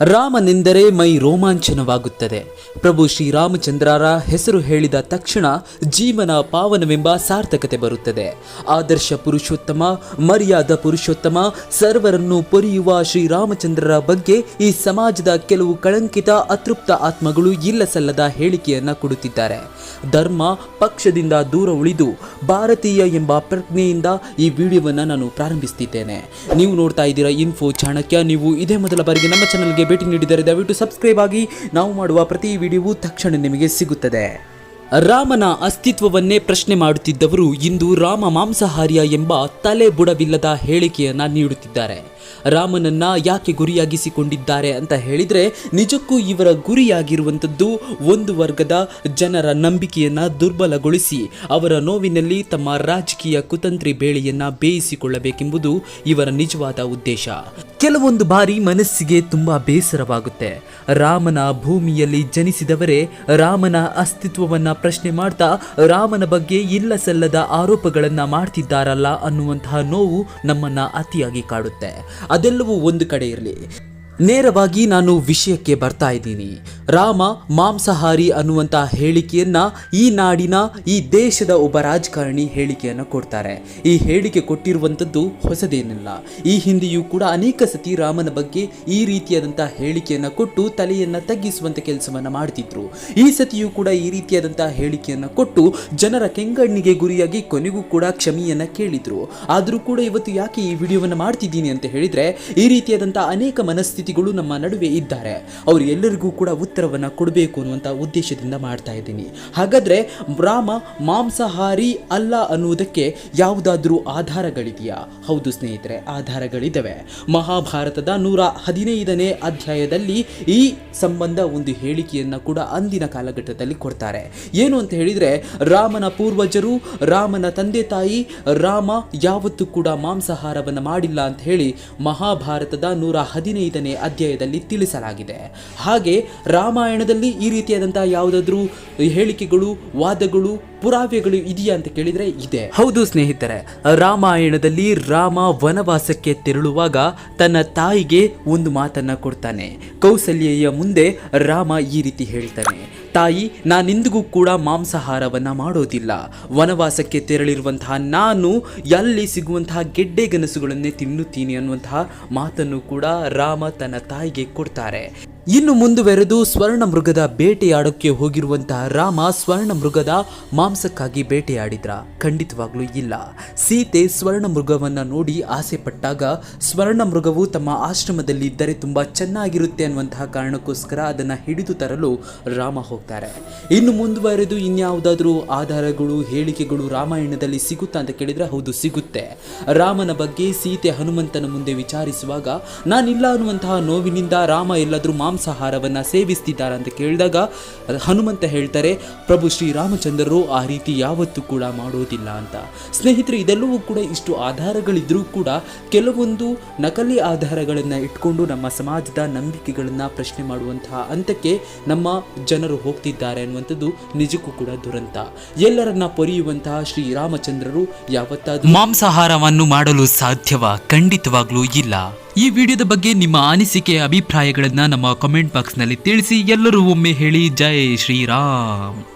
ರಾಮನೆಂದರೆ ಮೈ ರೋಮಾಂಚನವಾಗುತ್ತದೆ. ಪ್ರಭು ಶ್ರೀರಾಮಚಂದ್ರರ ಹೆಸರು ಹೇಳಿದ ತಕ್ಷಣ ಜೀವನ ಪಾವನವೆಂಬ ಸಾರ್ಥಕತೆ ಬರುತ್ತದೆ. ಆದರ್ಶ ಪುರುಷೋತ್ತಮ, ಮರ್ಯಾದ ಪುರುಷೋತ್ತಮ, ಸರ್ವರನ್ನು ಪೊರೆಯುವ ಶ್ರೀರಾಮಚಂದ್ರರ ಬಗ್ಗೆ ಈ ಸಮಾಜದ ಕೆಲವು ಕಳಂಕಿತ, ಅತೃಪ್ತ ಆತ್ಮಗಳು ಇಲ್ಲ ಸಲ್ಲದ ಹೇಳಿಕೆಯನ್ನ ಕೊಡುತ್ತಿದ್ದಾರೆ. ಧರ್ಮ ಪಕ್ಷದಿಂದ ದೂರ ಉಳಿದು ಭಾರತೀಯ ಎಂಬ ಪ್ರಜ್ಞೆಯಿಂದ ಈ ವಿಡಿಯೋವನ್ನು ನಾನು ಪ್ರಾರಂಭಿಸುತ್ತಿದ್ದೇನೆ ನೀವು ನೋಡ್ತಾ ಇದ್ದೀರಾ ಇನ್ಫೋ ಚಾಣಕ್ಯ, ನೀವು ಇದೇ ಮೊದಲ ಬಾರಿಗೆ ನಮ್ಮ ಚಾನಲ್ಗೆ ಭೇಟಿ ನೀಡಿದರೆ ದಯವಿಟ್ಟು ಸಬ್ಸ್ಕ್ರೈಬ್ ಆಗಿ ನಾವು ಮಾಡುವ ಪ್ರತಿ ವಿಡಿಯೋವು ತಕ್ಷಣ ನಿಮಗೆ ಸಿಗುತ್ತದೆ. ರಾಮನ ಅಸ್ತಿತ್ವವನ್ನೇ ಪ್ರಶ್ನೆ ಮಾಡುತ್ತಿದ್ದವರು ಇಂದು ರಾಮ ಮಾಂಸಾಹಾರಿಯ ಎಂಬ ತಲೆ ಬುಡವಿಲ್ಲದ ಹೇಳಿಕೆಯನ್ನು ನೀಡುತ್ತಿದ್ದಾರೆ. ರಾಮನನ್ನ ಯಾಕೆ ಗುರಿಯಾಗಿಸಿಕೊಂಡಿದ್ದಾರೆ ಅಂತ ಹೇಳಿದ್ರೆ ನಿಜಕ್ಕೂ ಇವರ ಗುರಿಯಾಗಿರುವಂಥದ್ದು ಒಂದು ವರ್ಗದ ಜನರ ನಂಬಿಕೆಯನ್ನ ದುರ್ಬಲಗೊಳಿಸಿ ಅವರ ನೋವಿನಲ್ಲಿ ತಮ್ಮ ರಾಜಕೀಯ ಕುತಂತ್ರಿ ಬೇಳೆಯನ್ನ ಬೇಯಿಸಿಕೊಳ್ಳಬೇಕೆಂಬುದು ಇವರ ನಿಜವಾದ ಉದ್ದೇಶ. ಕೆಲವೊಂದು ಬಾರಿ ಮನಸ್ಸಿಗೆ ತುಂಬಾ ಬೇಸರವಾಗುತ್ತೆ. ರಾಮನ ಭೂಮಿಯಲ್ಲಿ ಜನಿಸಿದವರೇ ರಾಮನ ಅಸ್ತಿತ್ವವನ್ನ ಪ್ರಶ್ನೆ ಮಾಡ್ತಾ ರಾಮನ ಬಗ್ಗೆ ಇಲ್ಲ ಸಲ್ಲದ ಆರೋಪಗಳನ್ನ ಮಾಡ್ತಿದ್ದಾರಲ್ಲ ಅನ್ನುವಂತಹ ನೋವು ನಮ್ಮನ್ನ ಅತಿಯಾಗಿ ಕಾಡುತ್ತೆ. ಅದೆಲ್ಲವೂ ಒಂದು ಕಡೆ ಇರಲಿ. ನೇರವಾಗಿ ನಾನು ವಿಷಯಕ್ಕೆ ಬರ್ತಾ ಇದ್ದೀನಿ. ರಾಮ ಮಾಂಸಾಹಾರಿ ಅನ್ನುವಂತ ಹೇಳಿಕೆಯನ್ನ ಈ ನಾಡಿನ, ಈ ದೇಶದ ಒಬ್ಬ ರಾಜಕಾರಣಿ ಹೇಳಿಕೆಯನ್ನು ಕೊಡ್ತಾರೆ. ಈ ಹೇಳಿಕೆ ಕೊಟ್ಟಿರುವಂಥದ್ದು ಹೊಸದೇನಿಲ್ಲ. ಈ ಹಿಂದೆಯೂ ಕೂಡ ಅನೇಕ ಸತಿ ರಾಮನ ಬಗ್ಗೆ ಈ ರೀತಿಯಾದಂತಹ ಹೇಳಿಕೆಯನ್ನು ಕೊಟ್ಟು ತಲೆಯನ್ನು ತಗ್ಗಿಸುವಂತ ಕೆಲಸವನ್ನು ಮಾಡ್ತಿದ್ರು. ಈ ಸತಿಯೂ ಕೂಡ ಈ ರೀತಿಯಾದಂತಹ ಹೇಳಿಕೆಯನ್ನು ಕೊಟ್ಟು ಜನರ ಕೆಂಗಣ್ಣಿಗೆ ಗುರಿಯಾಗಿ ಕೊನೆಗೂ ಕೂಡ ಕ್ಷಮೆಯನ್ನ ಕೇಳಿದ್ರು. ಆದರೂ ಕೂಡ ಇವತ್ತು ಯಾಕೆ ಈ ವಿಡಿಯೋವನ್ನು ಮಾಡ್ತಿದ್ದೀನಿ ಅಂತ ಹೇಳಿದ್ರೆ, ಈ ರೀತಿಯಾದಂತಹ ಅನೇಕ ಮನಸ್ಥಿತಿಗಳು ನಮ್ಮ ನಡುವೆ ಇದ್ದಾರೆ. ಅವರು ಎಲ್ಲರಿಗೂ ಕೂಡ ಉತ್ತರವನ್ನು ಕೊಡಬೇಕು ಅನ್ನುವಂಥ ಉದ್ದೇಶದಿಂದ ಮಾಡ್ತಾ ಇದ್ದೀನಿ. ಹಾಗಾದ್ರೆ ರಾಮ ಮಾಂಸಾಹಾರಿ ಅಲ್ಲ ಅನ್ನುವುದಕ್ಕೆ ಯಾವುದಾದ್ರೂ ಆಧಾರಗಳಿದೆಯಾ? ಹೌದು ಸ್ನೇಹಿತರೆ ಆಧಾರಗಳಿದ್ದಾವೆ ಮಹಾಭಾರತದ ನೂರ ಹದಿನೈದನೇ ಅಧ್ಯಾಯದಲ್ಲಿ ಈ ಸಂಬಂಧ ಒಂದು ಹೇಳಿಕೆಯನ್ನು ಕೂಡ ಅಂದಿನ ಕಾಲಘಟ್ಟದಲ್ಲಿ ಕೊಡ್ತಾರೆ. ಏನು ಅಂತ ಹೇಳಿದ್ರೆ, ರಾಮನ ಪೂರ್ವಜರು, ರಾಮನ ತಂದೆ ತಾಯಿ, ರಾಮ ಯಾವತ್ತೂ ಕೂಡ ಮಾಂಸಾಹಾರವನ್ನು ಮಾಡಿಲ್ಲ ಅಂತ ಹೇಳಿ ಮಹಾಭಾರತದ ನೂರ ಹದಿನೈದನೇ ಅಧ್ಯಾಯದಲ್ಲಿ ತಿಳಿಸಲಾಗಿದೆ. ಹಾಗೆ ರಾಮಾಯಣದಲ್ಲಿ ಈ ರೀತಿಯಾದಂತಹ ಯಾವುದಾದ್ರೂ ಹೇಳಿಕೆಗಳು, ವಾದಗಳು, ಪುರಾವೆಗಳು ಇದೆಯಾ ಅಂತ ಕೇಳಿದ್ರೆ ಇದೆ. ಹೌದು ಸ್ನೇಹಿತರೆ, ರಾಮಾಯಣದಲ್ಲಿ ರಾಮ ವನವಾಸಕ್ಕೆ ತೆರಳುವಾಗ ತನ್ನ ತಾಯಿಗೆ ಒಂದು ಮಾತನ್ನ ಕೊಡ್ತಾನೆ. ಕೌಸಲ್ಯೆಯ ಮುಂದೆ ರಾಮ ಈ ರೀತಿ ಹೇಳ್ತಾನೆ ತಾಯಿ ನಾನಿಂದಿಗೂ ಕೂಡ ಮಾಂಸಾಹಾರವನ್ನು ಮಾಡೋದಿಲ್ಲ. ವನವಾಸಕ್ಕೆ ತೆರಳಿರುವಂತಹ ನಾನು ಎಲ್ಲಿ ಸಿಗುವಂತಹ ಗೆಡ್ಡೆ ಗನಸುಗಳನ್ನೇ ತಿನ್ನುತ್ತೀನಿ ಅನ್ನುವಂತಹ ಮಾತನ್ನು ಕೂಡ ರಾಮ ತನ್ನ ತಾಯಿಗೆ ಕೊಡ್ತಾರೆ. ಇನ್ನು ಮುಂದುವರೆದು ಸ್ವರ್ಣ ಮೃಗದ ಬೇಟೆಯಾಡೋಕ್ಕೆ ಹೋಗಿರುವಂತಹ ರಾಮ ಸ್ವರ್ಣ ಮೃಗದ ಮಾಂಸಕ್ಕಾಗಿ ಬೇಟೆಯಾಡಿದ್ರ. ಖಂಡಿತವಾಗ್ಲೂ ಇಲ್ಲ. ಸೀತೆ ಸ್ವರ್ಣ ಮೃಗವನ್ನ ನೋಡಿ ಆಸೆ ಪಟ್ಟಾಗ ಸ್ವರ್ಣ ಮೃಗವು ತಮ್ಮ ಆಶ್ರಮದಲ್ಲಿ ಇದ್ದರೆ ತುಂಬಾ ಚೆನ್ನಾಗಿರುತ್ತೆ ಅನ್ನುವಂತಹ ಕಾರಣಕ್ಕೋಸ್ಕರ ಅದನ್ನ ಹಿಡಿದು ತರಲು ರಾಮ ಹೋಗ್ತಾರೆ. ಇನ್ನು ಮುಂದುವರೆದು ಇನ್ಯಾವುದಾದ್ರೂ ಆಧಾರಗಳು, ಹೇಳಿಕೆಗಳು ರಾಮಾಯಣದಲ್ಲಿ ಸಿಗುತ್ತಾ ಅಂತ ಕೇಳಿದ್ರೆ ಹೌದು, ಸಿಗುತ್ತೆ. ರಾಮನ ಬಗ್ಗೆ ಸೀತೆ ಹನುಮಂತನ ಮುಂದೆ ವಿಚಾರಿಸುವಾಗ, ನಾನಿಲ್ಲ ಅನ್ನುವಂತಹ ನೋವಿನಿಂದ ರಾಮ ಎಲ್ಲಾದ್ರೂ ಮಾಂಸಾಹಾರವನ್ನ ಸೇವಿಸ್ತಿದ್ದಾರೆ ಅಂತ ಕೇಳಿದಾಗ ಹನುಮಂತ ಹೇಳ್ತಾರೆ, ಪ್ರಭು ಶ್ರೀರಾಮಚಂದ್ರರು ಆ ರೀತಿ ಯಾವತ್ತೂ ಕೂಡ ಮಾಡೋದಿಲ್ಲ ಅಂತ. ಸ್ನೇಹಿತರೆ, ಇದೆಲ್ಲವೂ ಕೂಡ ಇಷ್ಟು ಆಧಾರಗಳಿದ್ರೂ ಕೂಡ ಕೆಲವೊಂದು ನಕಲಿ ಆಧಾರಗಳನ್ನು ಇಟ್ಕೊಂಡು ನಮ್ಮ ಸಮಾಜದ ನಂಬಿಕೆಗಳನ್ನು ಪ್ರಶ್ನೆ ಮಾಡುವಂತಹ ಹಂತಕ್ಕೆ ನಮ್ಮ ಜನರು ಹೋಗ್ತಿದ್ದಾರೆ ಅನ್ನುವಂಥದ್ದು ನಿಜಕ್ಕೂ ಕೂಡ ದುರಂತ. ಎಲ್ಲರನ್ನ ಪೊರೆಯುವಂತಹ ಶ್ರೀರಾಮಚಂದ್ರರು ಯಾವತ್ತಾದ ಮಾಂಸಾಹಾರವನ್ನು ಮಾಡಲು ಸಾಧ್ಯವ ಖಂಡಿತವಾಗ್ಲೂ ಇಲ್ಲ. ಈ ವಿಡಿಯೋದ ಬಗ್ಗೆ ನಿಮ್ಮ ಅನಿಸಿಕೆ, ಅಭಿಪ್ರಾಯಗಳನ್ನು ನಮ್ಮ ಕಮೆಂಟ್ ಬಾಕ್ಸ್ನಲ್ಲಿ ತಿಳಿಸಿ ಎಲ್ಲರೂ ಒಮ್ಮೆ ಹೇಳಿ. ಜೈ ಶ್ರೀರಾಮ್.